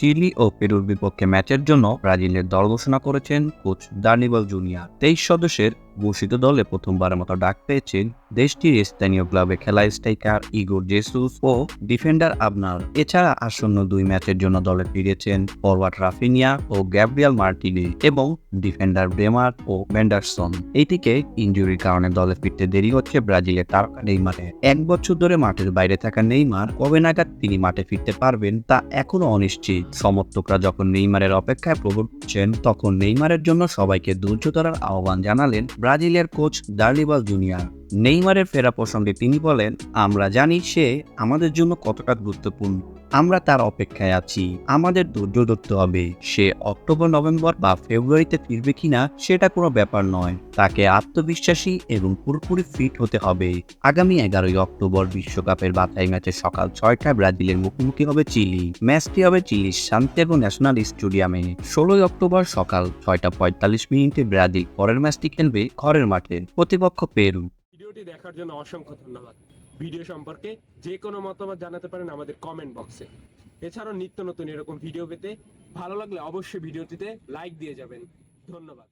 Chilli ও পেরুর বিপক্ষে ম্যাচের জন্য ব্রাজিলের দল ঘোষণা করেছেন কোচ দার্নিবল জুনিয়র। তেইশ সদস্যের ঘোষিত দলে প্রথমবারের মতো ডাক পেয়েছেন দেশটির স্থানীয় ক্লাবে খেলা স্ট্রাইকার ইগোর জেসুস ও ডিফেন্ডার আবনার। এছাড়া আসন্ন দুই ম্যাচের জন্য দলে ফিরেছেন ফরওয়ার্ড রাফিনিয়া ও গ্যাব্রিয়াল মার্টিনে এবং ডিফেন্ডার ব্রেমার ও মেন্ডারসন এইটিকে ইনজুরির কারণে দলে ফিরতে দেরি হচ্ছে ব্রাজিলের তারকা নেইমারে। এক বছর ধরে মাঠের বাইরে থাকা নেইমার কবে নাগাদ তিনি মাঠে ফিরতে পারবেন তা এখনও অনিশ্চিত। সমর্থকরা যখন নেইমারের অপেক্ষায় প্রবল তখন নেইমারের জন্য সবাইকে ধৈর্য ধরার আহ্বান জানালেন ব্রাজিলের কোচ দার্লিবাল জুনিয়র। নেইমারের ফেরা প্রসঙ্গে তিনি বলেন, আমরা জানি সে আমাদের জন্য কতটা গুরুত্বপূর্ণ। আমরা তার অপেক্ষায় আছি। আমাদের ধৈর্য ধরতে হবে। সে অক্টোবর, নভেম্বর বা ফেব্রুয়ারিতে ফিরবে কিনা সেটা কোনো ব্যাপার নয়। তাকে আত্মবিশ্বাসী এবং পুরোপুরি ফিট হতে হবে। আগামী এগারোই অক্টোবর বিশ্বকাপের বাছাই ম্যাচে সকাল ছয়টায় ব্রাজিলের মুখোমুখি হবে চিলি। ম্যাচটি হবে চিলির সান্তিয়াগো ন্যাশনাল স্টেডিয়ামে। ষোলোই অক্টোবর সকাল ছয়টা পঁয়তাল্লিশ মিনিটে ব্রাজিল পরের ম্যাচটি খেলবে ঘরের মাঠে। প্রতিপক্ষ পেরু। ভিডিওটি দেখার জন্য অসংখ্য ধন্যবাদ। ভিডিও সম্পর্কে যে কোনো মতামত জানাতে পারেন আমাদের কমেন্ট বক্সে এছাড়াও নিত্য নতুন এরকম ভিডিও পেতে ভালো লাগলে অবশ্যই ভিডিওটিতে লাইক দিয়ে যাবেন। ধন্যবাদ।